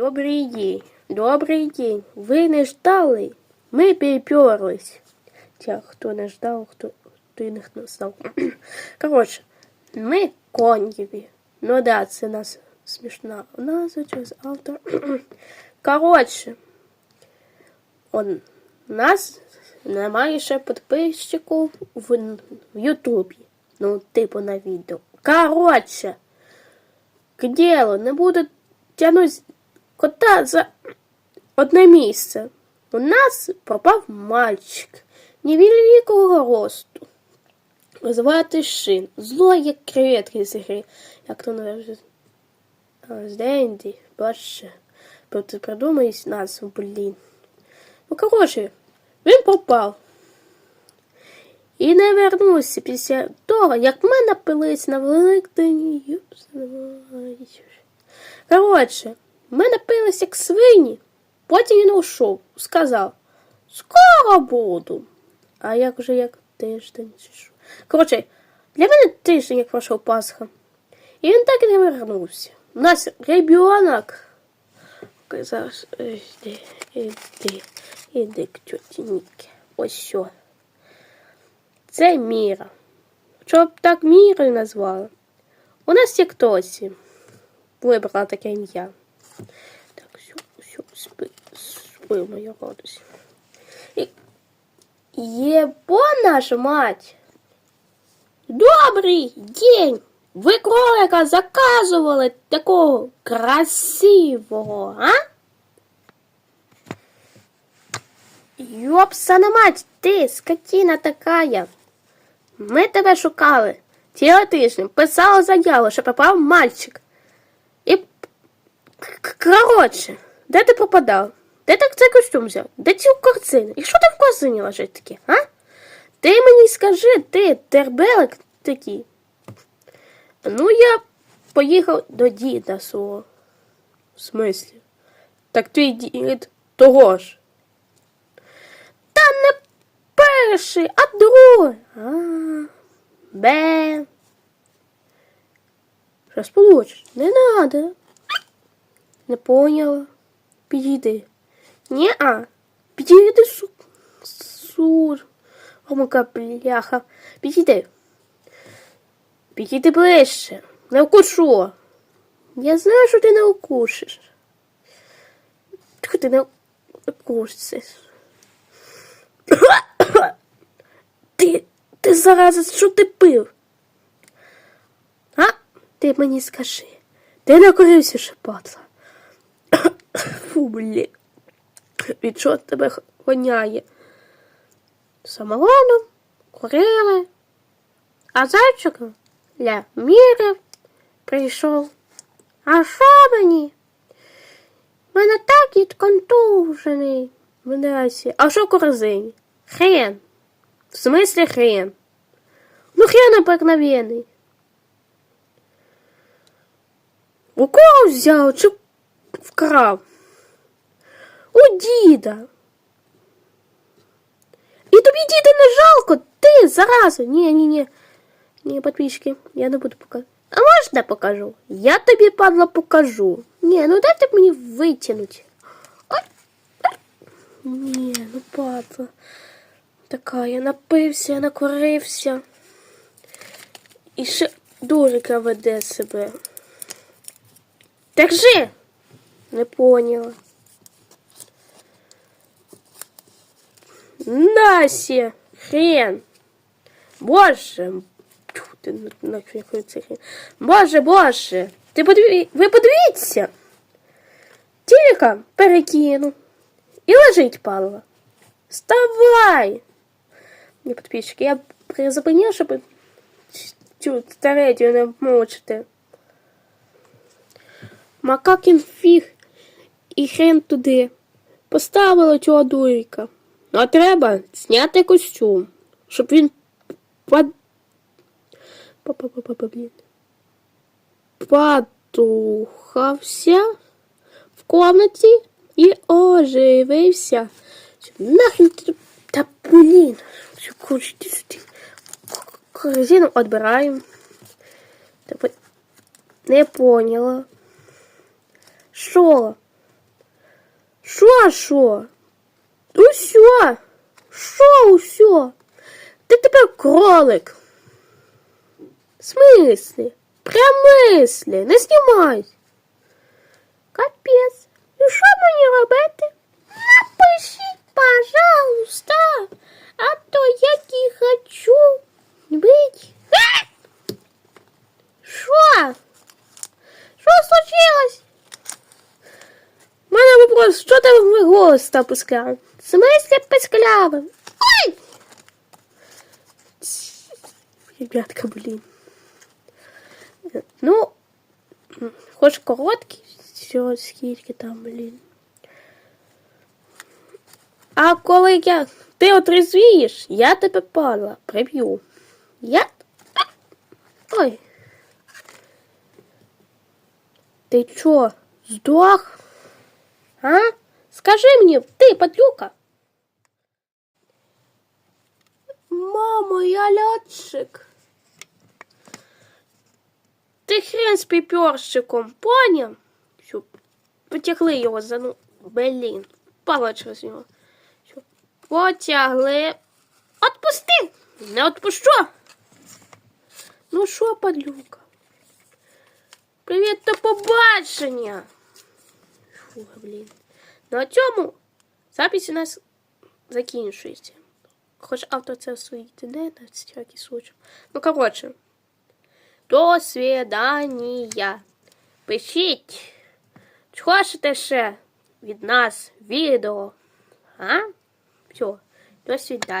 Добрий день, добрий день. Ви не ждали? Ми приперлись. Тя, хто не ждав, хто, хто не знав. Коротше, ми конєві. Ну да, це нас смішна назва через автор. Коротше, он, нас немає ще підписчиків в, в Ютубі. Ну, типу на відео. Коротше, к делу, не буду тянуть кота за одне місце. У нас пропав мальчик невеликого росту. Звати Шин. Зло як креветки з гри. Як то? А, З Денді. Боже. Ти придумай назву, блін. Ну, коротше, він пропав. І не вернувся після того, як ми напились на Великдень. Коротше, ми напились як свині. Потім він ушов, сказав, скоро буду. А як вже як тиждень що. Коротше, для мене тиждень як пройшов Пасха. І він так і не вернувся. У нас ребенок. Зараз іди, іди, іди к тьоті Ніки. Ось що. Це Міра. Щоб так Мірою назвали. У нас є хтось вибрала таке ім'я. Так, все, все, спи, моя радость. І... Ж мать! Добрий день! Ви кролика заказували такого красивого, а? Йопсана мать, ти, скотина такая. Ми тебе шукали. Цілий тиждень писали заяву, що пропав мальчик. Коротше, де ти пропадав? Де ти цей костюм взяв? Де ці корзини? І що там в корзині лежить таке, а? Ти мені скажи, ти тербелик такий. Ну, я поїхав до діда свого. В смислі? Так твій дід того ж. Та не перший, а другий. А, Б. Щас получиш. Не надо. Не поняла. Підійди. Ні-а. Підійди, су... Сур. Омака, бляха. Підійди. Підійди ближче. Не вкушу. Я знаю, що ти не укушиш. Чого ти не укусиш? Ти, ти зараза, що ти пив? А? Ти мені скажи. Ти накорився ще падла. Фу, блін. Від чого тебе гоняє? Самогоном, курили, а зайчиком для міри прийшов. А що мені? Мене так дід контужений. Мене А що корзині? Хрен. В смислі хрен? Ну хрен обыкновенный. У кого взяв чи вкрав? У діда. І тобі діда не жалко, ти зараза. Ні, ні, ні. Ні, подписчики, я не буду показувати. А можна покажу? Я тобі, падла, покажу. Ні, ну дайте мені витягнути. Ні, ну падла. Така, я напився, я накорився. І ще дурика веде себе. Держи! Не поняла. Нася! Хрен! Боже! Тьфу, ти на- на це хрен. Боже, боже! Ти подиві... Ви подивіться! Тіліка перекину. І лежить палива. Вставай! Не підписчики, я призупинив, щоб цю старедію не мучити. Макакін фіг і хрен туди. Поставила цього дуріка. А треба зняти костюм, щоб він пад... Падухався в комнаті і оживився. Нахрен ти... Та блін. Корзину відбираємо. Не поняла. Що? Що, що? Усьо. Що усьо? Ти тепер кролик. В смислі? Прямислі, не знімай. Капець. І що мені робити? Напишіть, пожалуйста, а то що ти мій голос став писклявим? В смислі писклявим? Ой! Ребятка, блін. Ну, хоч короткий, все, скільки там, блін. А коли я ти отрезвієш, я тебе падла приб'ю. Я. Ой. Ти чо, здох? А? Скажи мені, ти, падлюка. Мамо, я льотчик. Ти хрен з піпьорщиком, поняв? Що, потягли його за ну. Блін, пала через нього. Що, потягли. Отпусти! Не отпущу. Ну що, падлюка? Привіт, до побачення. Фу, блін. На цьому запись у нас закінчується. Хоч автор це свої іде на всякий случай. Ну, коротше. До свидання. Пишіть. Чи хочете ще від нас відео? А? Все, до свидання.